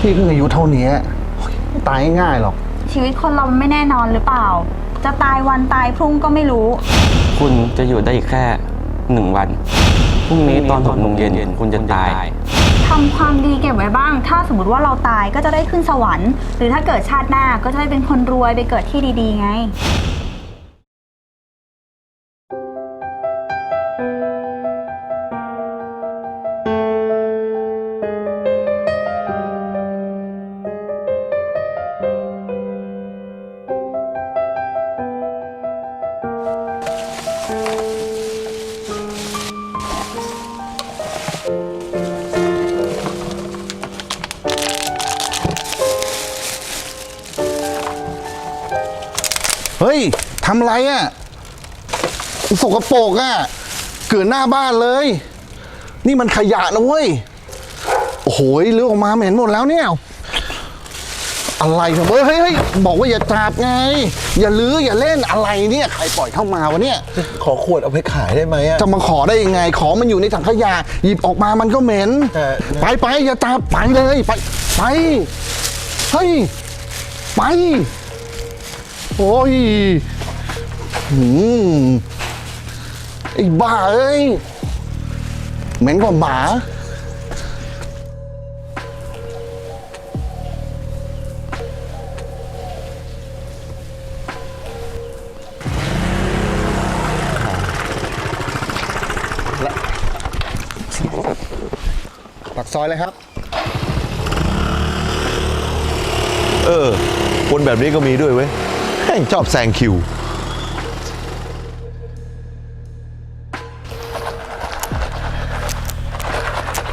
พี่เพิ่งอายุเท่านี้โอ๊ยไม่ตายง่ายๆหรอก ชีวิตคนเราไม่แน่นอนหรือเปล่า จะตายวันตายพรุ่งก็ไม่รู้ คุณจะอยู่ได้อีกแค่หนึ่งวัน พรุ่งนี้ตอนหกโมงเย็นคุณจะตาย ทำความดีเก็บไว้บ้าง ถ้าสมมติว่าเราตายก็จะได้ขึ้นสวรรค์ หรือถ้าเกิดชาติหน้าก็จะได้เป็นคนรวยไปเกิดที่ดีๆไง เฮ้ยทำอะไรอะ่ะสกปรกอะ่ะเกิดหน้าบ้านเลย นี่มันขยะนะเว้ย โอ้โหเลือกออกมาเหม็นหมดแล้วเนี่ย อะไรเนี่ยเว้ยเฮ้ยเฮ้ยบอกว่าอย่าจับไง อย่าลื้ออย่าเล่นอะไรเนี่ย ใครปล่อยเข้ามาวะเนี่ย ขอขวดเอาไปขายได้ไหมอะจะมาขอได้ยังไง ของมันอยู่ในถังขยะ หยิบออกมามันก็เหม็น แต่ไปไปอย่าจับไปเลย ไป ไป เฮ้ย ไป โอ้ยหืมไอ้บ้าเอ้ย เหม็นกว่าหมา ปักซอยเลยครับ เออคนแบบนี้ก็มีด้วยเว้ย งชอบแซงคิว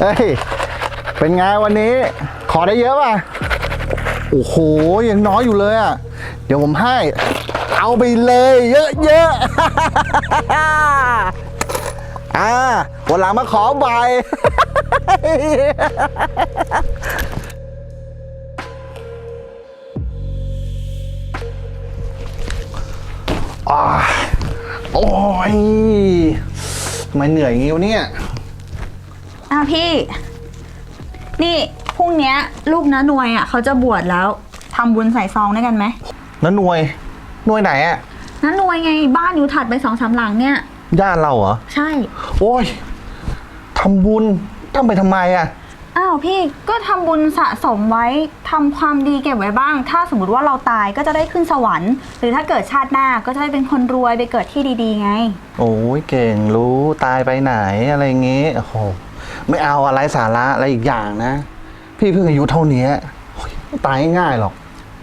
เฮ้ย เป็นไงวันนี้ ขอได้เยอะป่ะ โอ้โห ยังน้อยอยู่เลยอะ เดี๋ยวผมให้ เอาไปเลยเยอะๆ อ่าวันหลังมาขอใบ ยทำไมเหนื่อยอย่างงี้วะเนี่ย อะพี่ นี่พรุ่งเนี้ยลูกน้านวยอะเขาจะบวชแล้วทำบุญใส่ซองด้วยกันไหมแล้วหน่วย หน่วยไหนอะน้านวยไงบ้านอยู่ถัดไปสองสามหลังเนี่ย ญาติเราเหรอ ใช่ โอ้ยทำบุญทำไปทำไมอะ อ้าวพี่ก็ทำบุญสะสมไว้ทำความดีเก็บไว้บ้าง ถ้าสมมติว่าเราตายก็จะได้ขึ้นสวรรค์ หรือถ้าเกิดชาติหน้าก็จะได้เป็นคนรวยไปเกิดที่ดีๆ ไง โอ้ยเก่งรู้ตายไปไหนอะไรเงี้ยโอ้โหไม่เอาอะไรสาระอะไรอีกอย่างนะ พี่เพิ่งอายุเท่านี้โอ้ยไม่ตายง่ายๆหรอก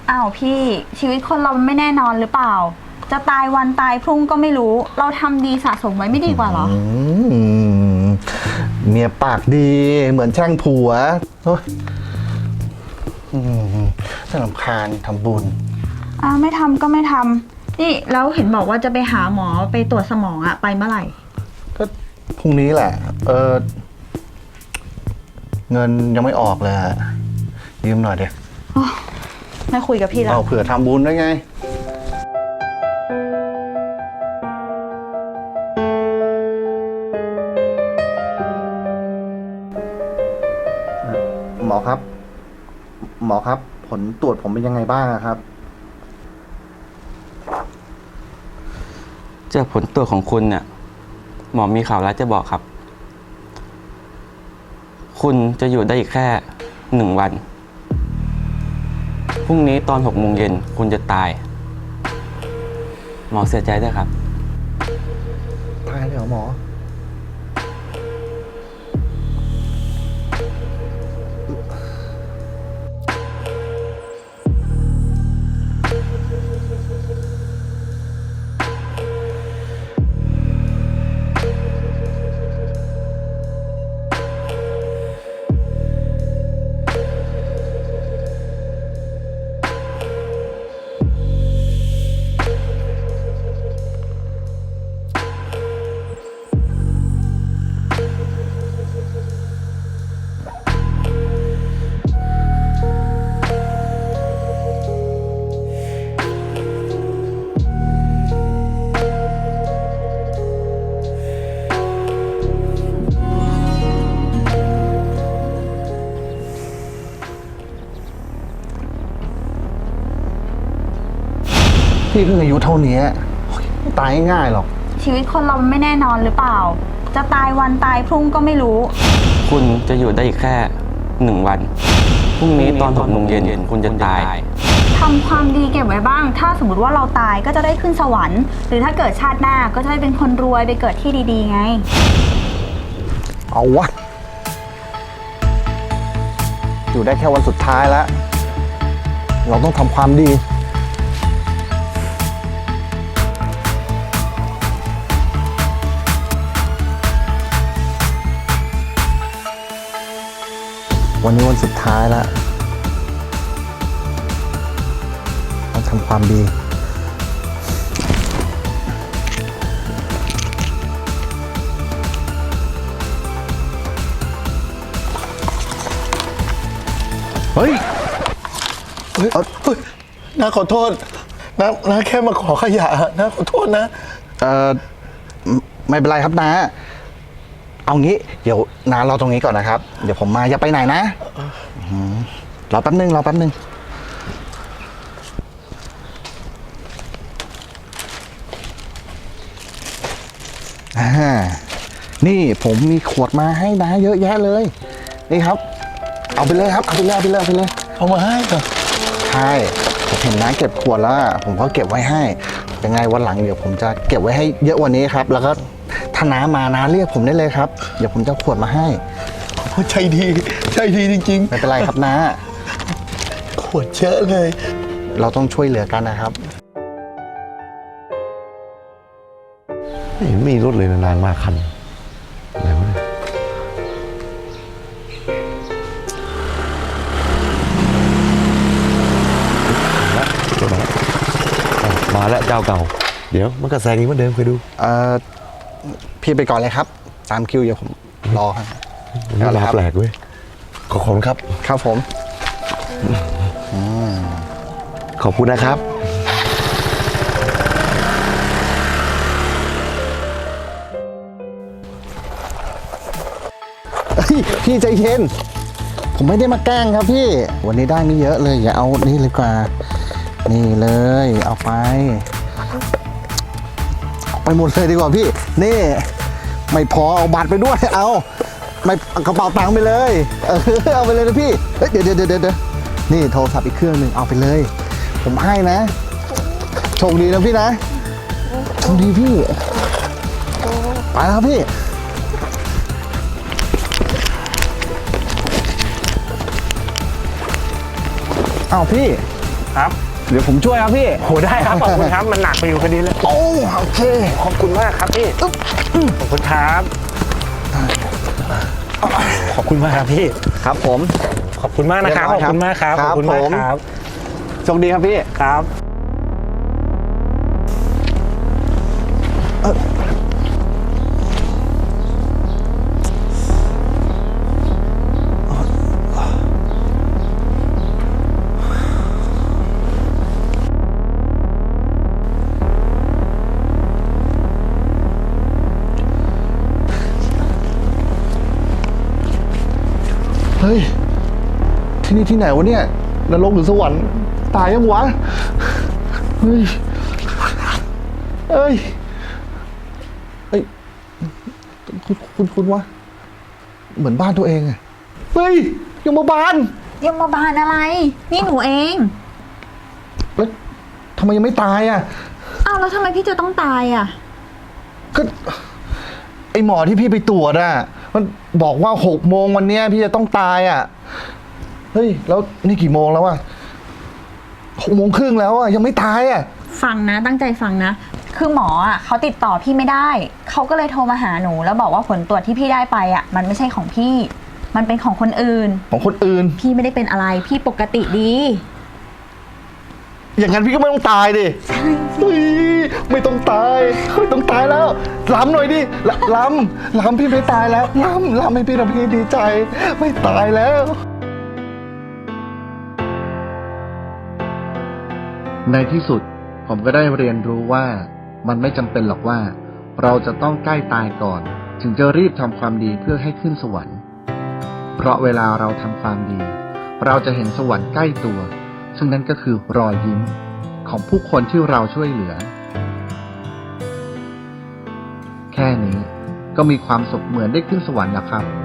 อ้าวพี่ชีวิตคนเรามันไม่แน่นอนหรือเปล่า จะตายวันตายพรุ่งก็ไม่รู้ เราทำดีสะสมไว้ไม่ดีกว่าเหรอ อืม เมียปากดีเหมือนช่างผัวโอ้ยอืมน่ารำคาญทำบุญ อ่าไม่ทำก็ไม่ทำนี่แล้วเห็นบอกว่าจะไปหาหมอไปตรวจสมองอะไปเมื่อไหร่ ก็พรุ่งนี้แหละ เออ เงินยังไม่ออกเลยอะยืมหน่อยเดียวไม่คุยกับพี่แล้วเอาเผื่อทำบุญด้วยไง หมอครับ หมอครับ ผลตรวจผมเป็นยังไงบ้างอะครับ จากผลตรวจของคุณเนี่ยหมอมีข่าวร้ายจะบอกครับ คุณจะอยู่ได้อีกแค่หนึ่งวัน พรุ่งนี้ตอนหกโมงเย็นคุณจะตาย หมอเสียใจด้วยครับ ตายเลยเหรอหมอ พี่เพิ่งอายุเท่านี้โอ๊ยไม่ตายง่ายๆหรอก ชีวิตคนเรามันไม่แน่นอนหรือเปล่า จะตายวันตายพรุ่งก็ไม่รู้ คุณจะอยู่ได้อีกแค่หนึ่งวัน พรุ่งนี้ตอนหกโมงเย็นคุณจะตายทำความดีเก็บไว้บ้าง ถ้าสมมติว่าเราตายก็จะได้ขึ้นสวรรค์ หรือถ้าเกิดชาติหน้าก็จะได้เป็นคนรวยไปเกิดที่ดีๆ ไง เอาวะ อยู่ได้แค่วันสุดท้ายแล้ว เราต้องทำความดี วันนี้วันสุดท้ายแล้วต้องทำความดีเฮ้ยเฮ้ยเฮ้ยน้าขอโทษน้าน้าแค่มาขอขยะน้าขอโทษนะ เออไม่เป็นไรครับน้า เอางี้เดี๋ยวนารอตรงนี้ก่อนนะครับ เดี๋ยวผมมาอย่าไปไหนนะอืมรอแป๊บนึงรอแป๊บนึงอ่านี่ผมมีขวดมาให้นะเยอะแยะเลย นี่ครับ เอาไปเลยครับเอาไปเลยเอาไปเลยเอาไปเลยเอามาให้เหรอใช่ผมเห็นน้าเก็บขวดแล้วอะผมก็เก็บไว้ให้ยังไงวันหลังเดี๋ยวผมจะเก็บไว้ให้เยอะกวันนี้ครับ แล้วก็ ถ้าน้ามาน้าเรียกผมได้เลยครับ เดี๋ยวผมจะเอาขวดมาให้โอ้ใจดีใจดีจริงไม่เป็นไรครับน้า ๆ ขวดเยอะเลย เราต้องช่วยเหลือกันนะครับ ไม่เห็นมีรถเลยนานๆมาคันอะไรวะเนี่ยมาแล้วมาแล้วเจ้าเก่า เดี๋ยวมันก็แซงอีกเหมือนเดิมเคยดู เอ่อ พี่ไปก่อนเลยครับ ตามคิวเดี๋ยวผมรอครับมันนี่เอาละลาครับแปลกเว้ยขอบคุณครับ ครับผม ขอบคุณนะครับ เฮ้ยพี่ใจเย็น ผมไม่ได้มาแกล้งครับพี่ วันนี้ได้ไม่เยอะเลย อย่าเอานี่เลยดีกว่า นี่เลย เอาไปเอา ไปหมดเลยดีกว่าพี่ นี่ ไม่พอเอาบัตรไปด้วยเอาไม่กระเป๋าตังค์ไปเลยเออเอาไปเลยนะพี่เฮ้ยเดี๋ยวเดี๋ยวเดี๋ยวเดี๋ยวนี่โทรศัพท์อีกเครื่องหนึ่งเอาไปเลย ผมให้นะโชคดีนะพี่นะโชคดีพี่ไปแล้วครับพี่เอาพี่ครับ เดี๋ยวผมช่วยครับพี่โหได้ครับขอบคุณครับมันหนักไปอยู่พอดีเลยโอ้โอเคขอบคุณมากครับพี่ขอบคุณครับขอบคุณมากครับพี่ครับผม ขอบคุณมากนะครับเรีขยอบบร้อยคุณมากครับคขรัอบบคุณมากผมครับโชคดีครับพี่ครับ ฮ้ย ที่นี่ที่ไหนวะเนี่ยนรกหรือสวรรค์ ตายยังวะ เฮ้ย เอ้ยเอ้ย คุณคุณคุณวะ เหมือนบ้านตัวเองอะเฮ้ยยมบาลยมบาลอะไร นี่หนูเอง แล้วทำไมยังไม่ตายอะอ้าวแล้วทำไมพี่จะต้องตายอะก็ไอหมอที่พี่ไปตรวจอะ มันบอกว่าหกโมงวันเนี้ยพี่จะต้องตายอะเฮ้ย แล้วนี่กี่โมงแล้วอะหกโมงครึ่งแล้วอะยังไม่ตายอะฟังนะตั้งใจฟังนะ คือหมออะเขาติดต่อพี่ไม่ได้ เขาก็เลยโทรมาหาหนู แล้วบอกว่าผลตรวจที่พี่ได้ไปอะ มันไม่ใช่ของพี่ มันเป็นของคนอื่น ของคนอื่น พี่ไม่ได้เป็นอะไร พี่ปกติดี อย่างนั้นพี่ก็ไม่ต้องตายดิเฮ้ยไม่ต้องตายไม่ต้องตายแล้วล้ำหน่อยดิลล้ำล้ำพี่ไม่ตายแล้วล้ำล้ำให้พี่นะพี่ดีใจ ไม่ตายแล้ว ในที่สุดผมก็ได้เรียนรู้ว่ามันไม่จำเป็นหรอกว่า เราจะต้องใกล้ตายก่อน ถึงจะรีบทำความดีเพื่อให้ขึ้นสวรรค์ เพราะเวลาเราทำความดี เราจะเห็นสวรรค์ใกล้ตัว ซึ่งนั่นก็คือรอยยิ้มของผู้คนที่เราช่วยเหลือ แค่นี้ก็มีความสุขเหมือนได้ขึ้นสวรรค์แล้วครับ